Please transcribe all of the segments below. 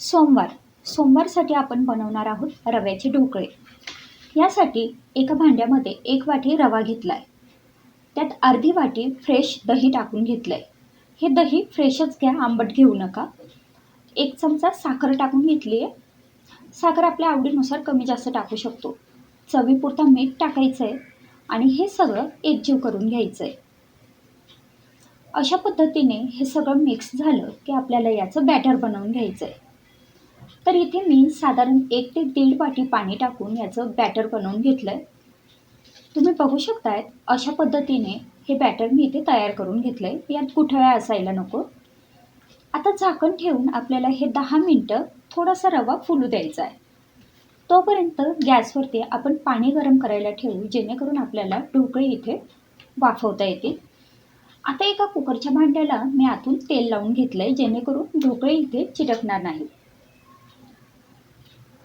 सोमवार. सोमवारसाठी आपण बनवणार आहोत रव्याचे ढोकळे. यासाठी एका भांड्यामध्ये एक वाटी रवा घेतला आहे त्यात अर्धी वाटी फ्रेश दही टाकून घेतलं आहे हे दही फ्रेशच घ्या आंबट घेऊ नका. एक चमचा साखर टाकून घेतली आहे साखर आपल्या आवडीनुसार कमी जास्त टाकू शकतो. चवीपुरता मीठ टाकायचं आहे आणि हे सगळं एकजीव करून घ्यायचं आहे अशा पद्धतीने हे सगळं मिक्स झालं की आपल्याला याचं बॅटर बनवून घ्यायचं आहे तर इथे मी साधारण एक ते दीड वाटी पाणी टाकून याचं बॅटर बनवून घेतलं आहे तुम्ही बघू शकताय अशा पद्धतीने हे बॅटर मी इथे तयार करून घेतलं आहे यात गुठळ्या असायला नको. आता झाकण ठेवून आपल्याला हे दहा मिनटं थोडासा रवा फुलू द्यायचा आहे तोपर्यंत गॅसवरती आपण पाणी गरम करायला ठेवू जेणेकरून आपल्याला ढोकळे इथे वाफवता येतील. आता एका कुकरच्या भांड्याला मी आतून तेल लावून घेतलं आहे जेणेकरून ढोकळे इथे चिटकणार नाही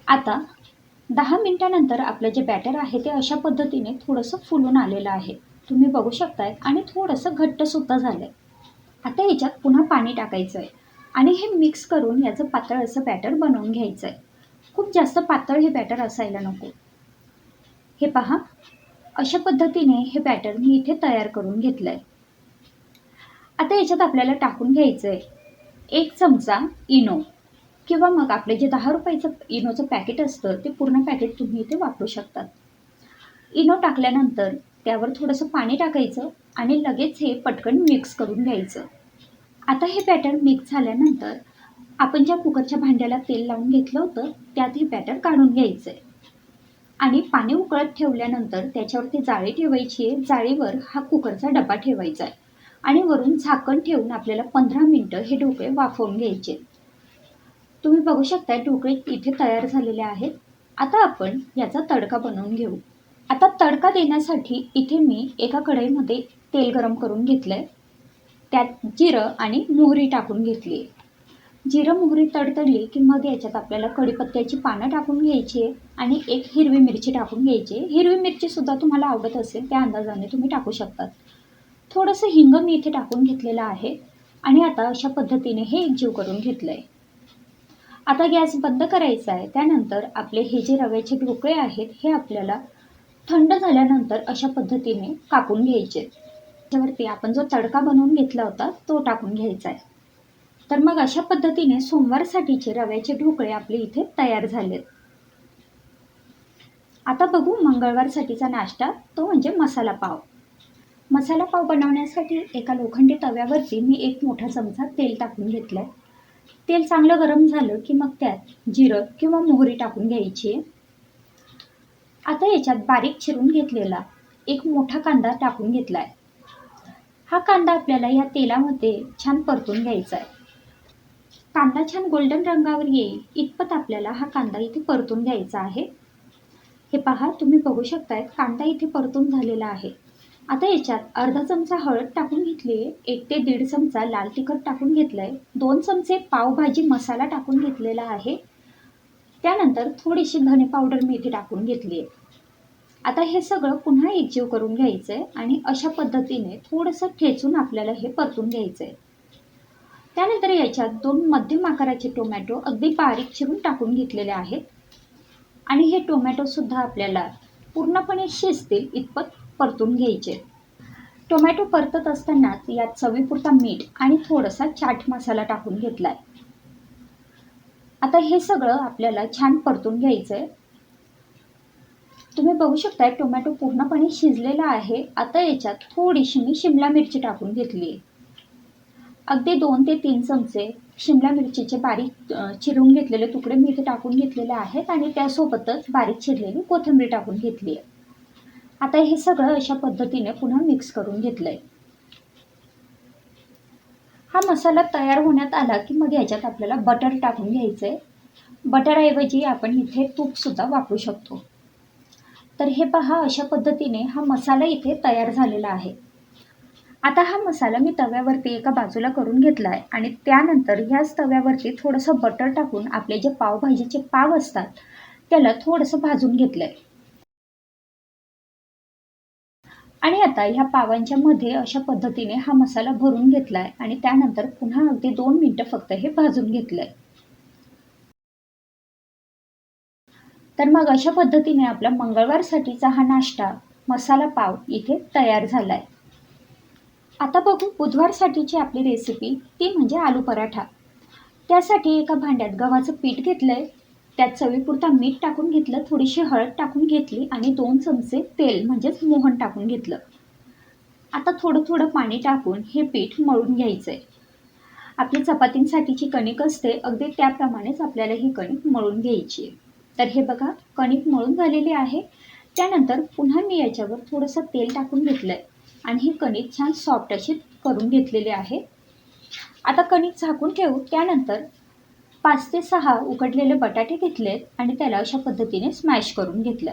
आता दहा मिनटानंतर आपलं जे बॅटर आहे ते अशा पद्धतीने थोडंसं फुलून आलेलं आहे. तुम्ही बघू शकताय आणि थोडंसं घट्टसुद्धा झालं आहे आता याच्यात पुन्हा पाणी टाकायचं आहे आणि हे मिक्स करून याचं पातळ असं बॅटर बनवून घ्यायचं आहे खूप जास्त पातळ हे बॅटर असायला नको. हे पहा अशा पद्धतीने हे बॅटर मी इथे तयार करून घेतलं आहे आता याच्यात आपल्याला टाकून घ्यायचं आहे एक चमचा इनो. किंवा मग आपले जे दहा रुपयाचं इनोचं पॅकेट असतं ते पूर्ण पॅकेट तुम्ही इथे वापरू शकतात. इनो टाकल्यानंतर त्यावर थोडंसं पाणी टाकायचं आणि लगेच हे पटकन मिक्स करून घ्यायचं. आता हे बॅटर मिक्स झाल्यानंतर आपण ज्या कुकरच्या भांड्याला तेल लावून घेतलं होतं त्यात हे बॅटर काढून घ्यायचं आहे आणि पाणी उकळत ठेवल्यानंतर त्याच्यावरती जाळी ठेवायची आहे जाळीवर हा कुकरचा डबा ठेवायचा आहे. आणि वरून झाकण ठेवून आपल्याला पंधरा मिनटं हे ढोकळे वाफवून घ्यायचे. तुम्ही बघू शकता ढोकळे इथे तयार झालेले आहेत. आता आपण याचा तडका बनवून घेऊ. आता तडका देण्यासाठी इथे मी एका कढईमध्ये तेल गरम करून घेतलं आहे त्यात जिरं आणि मोहरी टाकून घेतली आहे. जिरं मोहरी तडतडली की मग याच्यात आपल्याला कढीपत्त्याची पानं टाकून घ्यायची आहे आणि एक हिरवी मिरची टाकून घ्यायची आहे. हिरवी मिरचीसुद्धा तुम्हाला आवडत असेल त्या अंदाजाने तुम्ही टाकू शकतात. थोडंसं हिंग मी इथे टाकून घेतलेलं आहे आणि आता अशा पद्धतीने हे एकजीव करून घेतलं आहे आता गॅस बंद करायचा आहे. त्यानंतर आपले हे जे रव्याचे ढोकळे आहेत हे आपल्याला थंड झाल्यानंतर अशा पद्धतीने कापून घ्यायचे. त्यावरती आपण जो तडका बनवून घेतला होता तो टाकून घ्यायचा आहे. तर मग अशा पद्धतीने सोमवारसाठीचे रव्याचे ढोकळे आपले इथे तयार झालेत. आता बघू मंगळवारसाठीचा नाश्ता तो म्हणजे मसाला पाव. मसाला पाव बनवण्यासाठी एका लोखंडी तव्यावरती मी एक मोठा चमचा तेल टाकून घेतलं आहे तेल चांगलं गरम झालं की मग त्यात जिरं किंवा मोहरी टाकून घ्यायची. आता याच्यात बारीक चिरून घेतलेला एक मोठा कांदा टाकून घेतला आहे हा कांदा आपल्याला या तेलामध्ये छान परतून घ्यायचा आहे. कांदा छान गोल्डन रंगावर येईल इतपत आपल्याला हा कांदा इथे परतून घ्यायचा आहे. हे पहा तुम्ही बघू शकताय कांदा इथे परतून झालेला आहे. आता याच्यात अर्धा चमचा हळद टाकून घेतली आहे. एक ते दीड चमचा लाल तिखट टाकून घेतलं आहे दोन चमचे पावभाजी मसाला टाकून घेतलेला आहे. त्यानंतर थोडीशी धने पावडर मेथी टाकून घेतली आहे. आता हे सगळं पुन्हा एकजीव करून घ्यायचं आहे आणि अशा पद्धतीने थोडंसं ठेचून आपल्याला हे परतून घ्यायचं आहे त्यानंतर याच्यात दोन मध्यम आकाराचे टोमॅटो अगदी बारीक चिरून टाकून घेतलेले आहेत. आणि हे टोमॅटोसुद्धा आपल्याला पूर्णपणे शिजतील इतपत परतून घ्यायचे. टोमॅटो परतत असतानाच यात चवीपुरता मीठ आणि थोडासा चाट मसाला टाकून घेतला आहे आता हे सगळं आपल्याला छान परतून घ्यायचं आहे तुम्ही बघू शकताय टोमॅटो पूर्णपणे शिजलेला आहे. आता याच्यात थोडीशी मी शिमला मिरची टाकून घेतली आहे. अगदी दोन ते तीन चमचे शिमला मिरचीचे बारीक चिरून घेतलेले तुकडे मी टाकून घेतलेले आहेत आणि त्यासोबतच बारीक चिरलेली कोथिंबीर टाकून घेतली आहे. आता हे सगळं अशा पद्धतीने पुन्हा मिक्स करून घेतलं आहे हा मसाला तयार होण्यात आला की मग याच्यात आपल्याला बटर टाकून घ्यायचं आहे बटरऐवजी आपण इथे तूपसुद्धा वापरू शकतो. तर हे पहा अशा पद्धतीने हा मसाला इथे तयार झालेला आहे. आता हा मसाला मी तव्यावरती एका बाजूला करून घेतला आहे आणि त्यानंतर ह्याच तव्यावरती थोडंसं बटर टाकून आपले जे पावभाजीचे पाव असतात त्याला थोडंसं भाजून घेतलं आहे आणि आता ह्या पावांच्या मध्ये अशा पद्धतीने हा मसाला भरून घेतला आहे आणि त्यानंतर पुन्हा अगदी दोन मिनटं फक्त हे भाजून घेतलं आहे तर मग अशा पद्धतीने आपला मंगळवारसाठीचा हा नाश्ता मसाला पाव इथे तयार झाला आहे आता बघू बुधवारसाठीची आपली रेसिपी ती म्हणजे आलू पराठा. त्यासाठी एका भांड्यात गव्हाचं पीठ घेतलं आहे त्यात चवीपुरता मीठ टाकून घेतलं थोडीशी हळद टाकून घेतली आणि दोन चमचे तेल म्हणजेच मोहन टाकून घेतलं. आता थोडं थोडं पाणी टाकून हे पीठ मळून घ्यायचं आहे आपली चपातींसाठीची कणिक असते अगदी त्याप्रमाणेच आपल्याला ही कणिक मळून घ्यायची आहे. तर हे बघा कणिक मळून झालेली आहे. त्यानंतर पुन्हा मी याच्यावर थोडंसं तेल टाकून घेतलं आहे आणि ही कणिक छान सॉफ्ट अशी करून घेतलेली आहे. आता कणिक झाकून ठेवू. त्यानंतर पाच ते सहा उकडलेले बटाटे घेतलेत आणि त्याला अशा पद्धतीने स्मॅश करून घेतलं.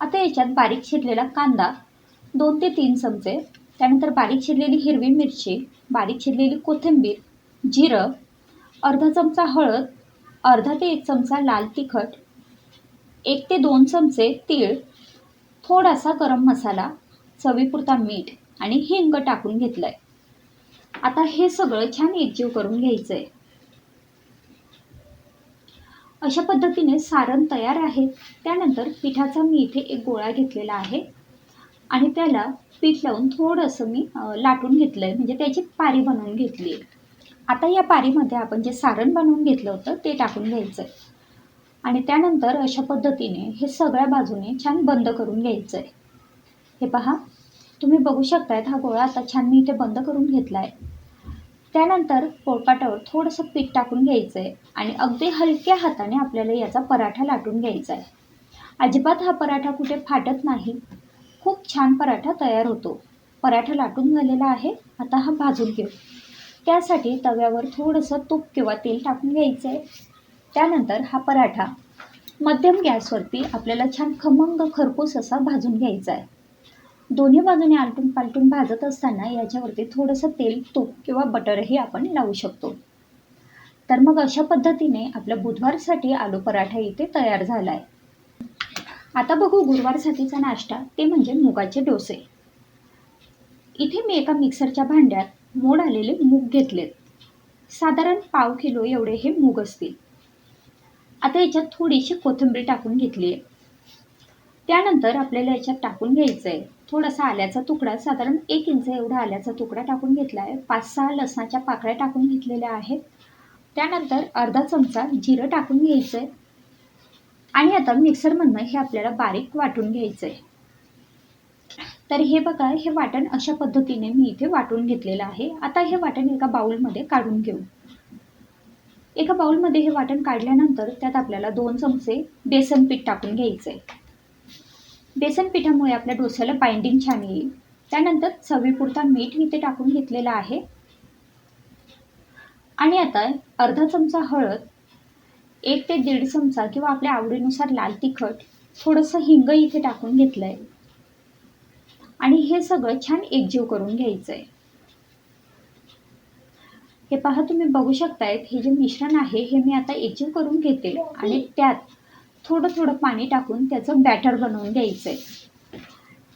आता याच्यात बारीक चिरलेला कांदा दोन ते तीन चमचे त्यानंतर बारीक चिरलेली हिरवी मिरची बारीक चिरलेली कोथिंबीर जिरं अर्धा चमचा हळद अर्धा ते एक चमचा लाल तिखट एक ते दोन चमचे तीळ थोडासा गरम मसाला चवीपुरता मीठ आणि हिंग टाकून घेतलं आहे आता हे सगळं छान एकजीव करून घ्यायचं आहे अशा पद्धतीने सारण तयार आहे. त्यानंतर पिठाचा मी इथे एक गोळा घेतलेला आहे. आणि त्याला पीठ लावून थोडंसं मी लाटून घेतलं आहे म्हणजे त्याची पारी बनवून घेतली आहे. आता या पारीमध्ये आपण जे सारण बनवून घेतलं होतं ते टाकून घ्यायचं आहे आणि त्यानंतर अशा पद्धतीने हे सगळ्या बाजूने छान बंद करून घ्यायचं आहे हे पहा तुम्ही बघू शकतायत हा गोळा आता छान मी इथे बंद करून घेतला आहे त्यानंतर पोळपाटावर थोडंसं पीठ टाकून घ्यायचं आहे आणि अगदी हलक्या हाताने आपल्याला याचा पराठा लाटून घ्यायचा आहे अजिबात हा पराठा कुठे फाटत नाही. खूप छान पराठा तयार होतो. पराठा लाटून झालेला आहे. आता हा भाजून घेऊ. त्यासाठी तव्यावर थोडंसं तूप किंवा तेल टाकून घ्यायचं आहे त्यानंतर हा पराठा मध्यम गॅसवरती आपल्याला छान खमंग खरपूस असा भाजून घ्यायचा आहे दोन्ही बाजूने आलटून पालटून भाजत असताना याच्यावरती थोडंसं तेल तूप किंवा बटरही आपण लावू शकतो. तर मग अशा पद्धतीने आपल्या बुधवारसाठी आलू पराठा इथे तयार झाला आहे आता बघू गुरुवारसाठीचा नाश्ता ते म्हणजे मुगाचे डोसे. इथे मी एका मिक्सरच्या भांड्यात मोड आलेले मूग घेतलेत. साधारण पाव किलो एवढे हे मूग असतील. आता याच्यात थोडीशी कोथिंबीर टाकून घेतली आहे त्यानंतर आपल्याला याच्यात टाकून घ्यायचं आहे थोडासा आल्याचा तुकडा साधारण एक इंच एवढा आल्याचा तुकडा टाकून घेतला आहे पाच सहा लसणाच्या पाकळ्या टाकून घेतलेल्या आहेत. त्यानंतर अर्धा चमचा जिरं टाकून घ्यायचं आहे आणि आता मिक्सरमधनं हे आपल्याला बारीक वाटून घ्यायचं आहे तर हे बघा हे वाटण अशा पद्धतीने मी इथे वाटून घेतलेलं आहे. आता हे वाटण एका बाउलमध्ये काढून घेऊ. एका बाउलमध्ये हे वाटण काढल्यानंतर त्यात आपल्याला दोन चमचे बेसन पीठ टाकून घ्यायचं आहे बेसन पिठामुळे आपल्या डोस्याला बाइंडिंग छान येईल. त्यानंतर चवीपुरता मीठ इथे टाकून घेतलेला आहे. आणि आता अर्धा चमचा हळद एक ते दीड चमचा किंवा आपल्या आवडीनुसार लाल तिखट थोडंसं हिंग इथे टाकून घेतलं आहे आणि हे सगळं छान एकजीव करून घ्यायचं आहे हे पहा तुम्ही बघू शकतायत हे जे मिश्रण आहे हे मी आता एकजीव करून घेते. आणि त्यात थोडं थोडं पाणी टाकून त्याचं बॅटर बनवून घ्यायचं आहे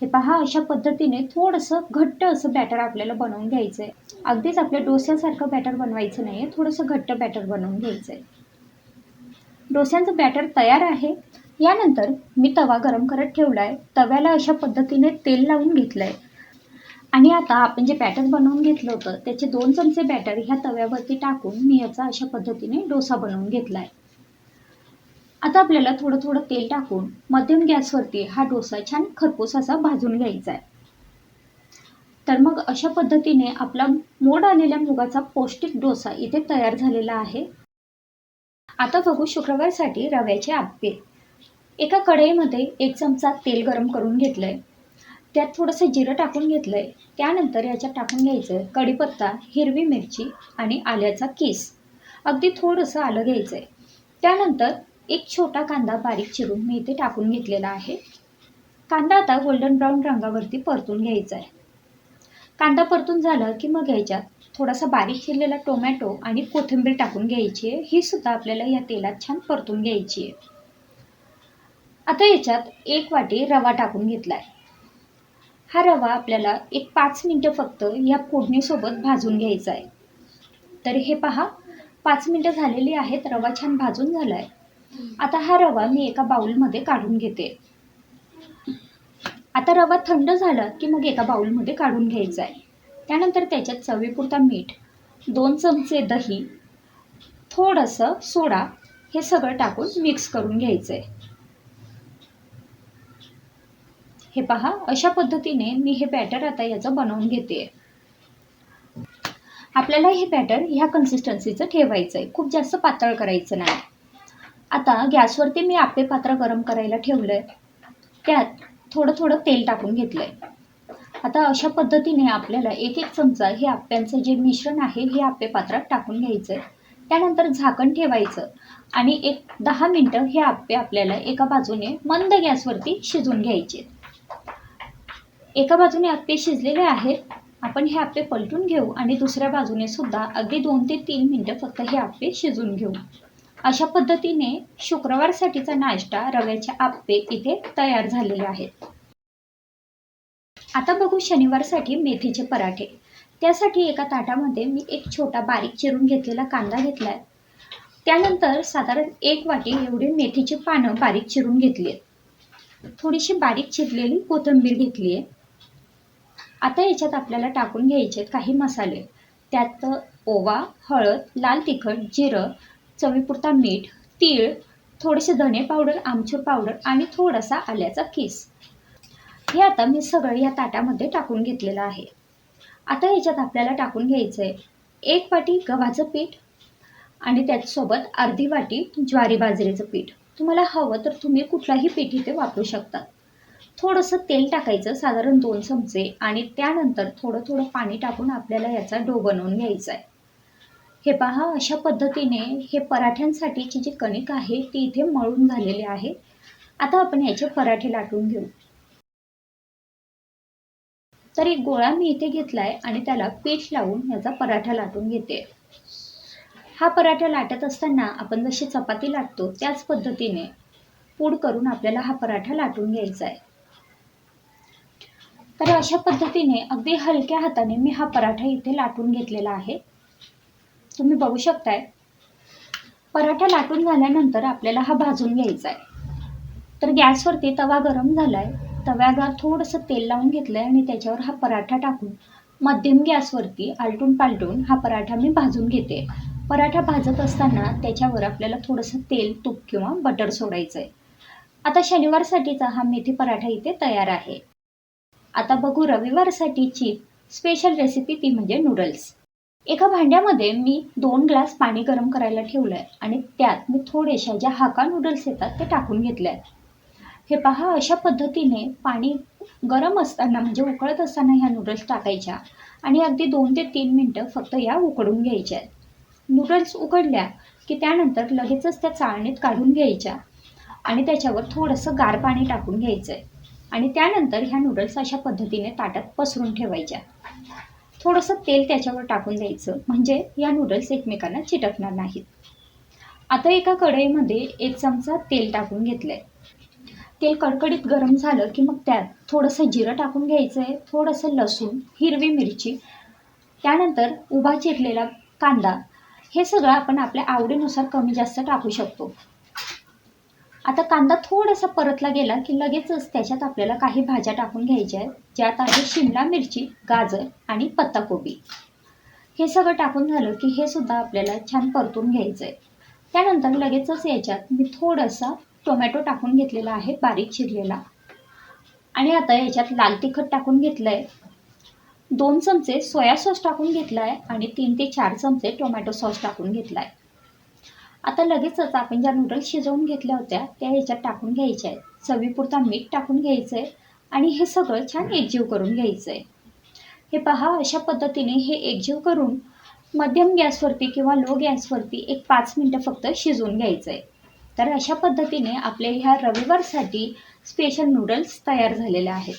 हे पहा अशा पद्धतीने थोडंसं घट्ट असं बॅटर आपल्याला बनवून घ्यायचं आहे अगदीच आपल्या डोस्यासारखं बॅटर बनवायचं नाही आहे थोडंसं घट्ट बॅटर बनवून घ्यायचं आहे डोस्यांचं बॅटर तयार आहे. यानंतर मी तवा गरम करत ठेवला आहे तव्याला अशा पद्धतीने तेल लावून घेतलं आहे आणि आता आपण जे बॅटर बनवून घेतलं होतं त्याचे दोन चमचे बॅटर ह्या तव्यावरती टाकून मी याचा अशा पद्धतीने डोसा बनवून घेतला आहे आता आपल्याला थोडं थोडं तेल टाकून मध्यम गॅसवरती हा डोसा छान खरपूस असा भाजून घ्यायचा आहे. तर मग अशा पद्धतीने आपला मोड आलेल्या मुगाचा पौष्टिक डोसा इथे तयार झालेला आहे. आता बघू शुक्रवारसाठी रव्याचे आप्पे. एका कढईमध्ये एक चमचा तेल गरम करून घेतलं आहे त्यात थोडंसं जिरं टाकून घेतलं आहे त्यानंतर याच्यात टाकून घ्यायचं आहे कढीपत्ता हिरवी मिरची आणि आल्याचा किस. अगदी थोडंसं आलं घ्यायचं आहे त्यानंतर एक छोटा कांदा बारीक चिरून मी इथे टाकून घेतलेला आहे. कांदा आता गोल्डन ब्राऊन रंगावरती परतून घ्यायचा आहे. कांदा परतून झाला की मग याच्यात थोडासा बारीक चिरलेला टोमॅटो आणि कोथिंबीर टाकून घ्यायची आहे. ही सुद्धा आपल्याला या तेलात छान परतून घ्यायची आहे. आता याच्यात एक वाटी रवा टाकून घेतला आहे हा रवा आपल्याला एक पाच मिनटं फक्त या फोडणीसोबत भाजून घ्यायचा आहे. तर हे पहा पाच मिनटं झालेली आहेत रवा छान भाजून झाला आहे आता हा रवा मी एका बाउलमध्ये काढून घेते. आता रवा थंड झाला की मग एका बाउलमध्ये काढून घ्यायचा आहे. त्यानंतर त्याच्यात चवीपुरता मीठ दोन चमचे दही थोडंसं सोडा हे सगळं टाकून मिक्स करून घ्यायचं आहे हे पहा अशा पद्धतीने मी हे बॅटर आता याचं बनवून घेते. आपल्याला हे बॅटर ह्या कन्सिस्टन्सीचं ठेवायचं आहे खूप जास्त पातळ करायचं नाही. आता गॅसवरती मी आप्पे पात्र गरम करायला ठेवलं आहे त्यात थोडं थोडं तेल टाकून घेतलं आहे आता अशा पद्धतीने आपल्याला एक एक चमचा हे आप्यांचं जे मिश्रण आहे हे आप्पे पात्रात टाकून घ्यायचं आहे त्यानंतर झाकण ठेवायचं आणि एक दहा मिनटं हे आप्पे आपल्याला एका बाजूने मंद गॅसवरती शिजून घ्यायचे. एका बाजूने आप्पे शिजलेले आहेत. आपण हे आप्पे पलटून घेऊ आणि दुसऱ्या बाजूने सुद्धा अगदी दोन ते तीन मिनटं फक्त हे आप्पे शिजून घेऊ. अशा पद्धतीने शुक्रवारसाठीचा नाश्ता रव्याचे आप्पे इथे तयार झालेले आहेत. आता बघू शनिवारसाठी मेथीचे पराठे. त्यासाठी एका ताटामध्ये मी एक छोटा बारीक चिरून घेतलेला कांदा घेतला आहे त्यानंतर साधारण एक वाटी एवढी मेथीची पानं बारीक चिरून घेतली आहेत. थोडीशी बारीक चिरलेली कोथिंबीर घेतली आहे. आता याच्यात आपल्याला टाकून घ्यायचे काही मसाले. त्यात ओवा हळद लाल तिखट जिरं चवीपुरता मीठ तीळ थोडेसे धने पावडर आमचूर पावडर आणि थोडासा आल्याचा किस. हे आता मी सगळं या ताटामध्ये टाकून घेतलेलं आहे. आता याच्यात आपल्याला टाकून घ्यायचं आहे एक वाटी गव्हाचं पीठ आणि त्याचसोबत अर्धी वाटी ज्वारी बाजरीचं पीठ. तुम्हाला हवं तर तुम्ही कुठलाही पीठ इथे वापरू शकता. थोडंसं तेल टाकायचं साधारण दोन चमचे आणि त्यानंतर थोडं थोडं पाणी टाकून आपल्याला याचा डो बनवून घ्यायचा आहे हे पहा अशा पद्धतीने हे पराठ्यांसाठीची जी कणिक आहे ती इथे मळून झालेली आहे. आता आपण याचे पराठे लाटून घेऊ. तर एक गोळा मी इथे घेतलाय आणि त्याला पीठ लावून याचा पराठा लाटून घेते. हा पराठा लाटत असताना आपण जशी चपाती लाटतो त्याच पद्धतीने पूड करून आपल्याला हा पराठा लाटून घ्यायचा आहे तर अशा पद्धतीने अगदी हलक्या हाताने मी हा पराठा इथे लाटून घेतलेला आहे. तुम्ही बघू शकताय. पराठा लाटून झाल्यानंतर आपल्याला हा भाजून घ्यायचा आहे तर गॅसवरती तवा गरम झालाय. तव्यावर थोडंसं तेल लावून घेतलंय आणि त्याच्यावर हा पराठा टाकून मध्यम गॅसवरती आलटून पालटून हा पराठा मी भाजून घेते. पराठा भाजत असताना त्याच्यावर आपल्याला थोडंसं तेल तूप किंवा बटर सोडायचं आहे आता शनिवारसाठीचा हा मेथी पराठा इथे तयार आहे. आता बघू रविवारसाठीची स्पेशल रेसिपी ती म्हणजे नूडल्स एका भांड्यामध्ये मी दोन ग्लास पाणी गरम करायला ठेवलं आहे आणि त्यात मी थोडेशा ज्या हाका नूडल्स येतात ते टाकून घेतले आहेत हे पहा अशा पद्धतीने पाणी गरम असताना म्हणजे उकळत असताना ह्या नूडल्स टाकायच्या आणि अगदी दोन ते तीन मिनटं फक्त या उकडून घ्यायच्या. आहेत नूडल्स उकडल्या की त्यानंतर लगेचच त्या चाळणीत काढून घ्यायच्या आणि त्याच्यावर थोडंसं गार पाणी टाकून घ्यायचं आहे आणि त्यानंतर ह्या नूडल्स अशा पद्धतीने ताटात पसरून ठेवायच्या. थोडंसं तेल त्याच्यावर टाकून द्यायचं. म्हणजे या नूडल्स एकमेकांना चिटकणार नाहीत. आता एका कढईमध्ये एक चमचा तेल टाकून घेतलं आहे तेल कडकडीत गरम झालं की मग त्यात थोडंसं जिरं टाकून घ्यायचं आहे थोडंसं लसूण हिरवी मिरची त्यानंतर उभा चिरलेला कांदा हे सगळं आपण आपल्या आवडीनुसार कमी जास्त टाकू शकतो. आता कांदा थोडासा परतला गेला की लगेचच त्याच्यात आपल्याला काही भाज्या टाकून घ्यायच्या आहेत. ज्यात आहे शिमला मिरची गाजर आणि पत्ताकोबी. हे सगळं टाकून झालं की हे सुद्धा आपल्याला छान परतून घ्यायचं आहे त्यानंतर लगेचच याच्यात मी थोडासा टोमॅटो टाकून घेतलेला आहे बारीक चिरलेला. आणि आता याच्यात लाल तिखट टाकून घेतलं आहे दोन चमचे सोया सॉस टाकून घेतला आहे आणि तीन ते चार चमचे टोमॅटो सॉस टाकून घेतला आहे आता लगेचच आपण ज्या नूडल्स शिजवून घेतल्या होत्या त्या ह्याच्यात टाकून घ्यायच्या आहेत. चवीपुरता मीठ टाकून घ्यायचं आहे आणि हे सगळं छान एकजीव करून घ्यायचं आहे हे पहा अशा पद्धतीने हे एकजीव करून मध्यम गॅसवरती किंवा लो गॅसवरती एक पाच मिनटं फक्त शिजवून घ्यायचं आहे तर अशा पद्धतीने आपल्या ह्या रविवारसाठी स्पेशल नूडल्स तयार झालेल्या आहेत.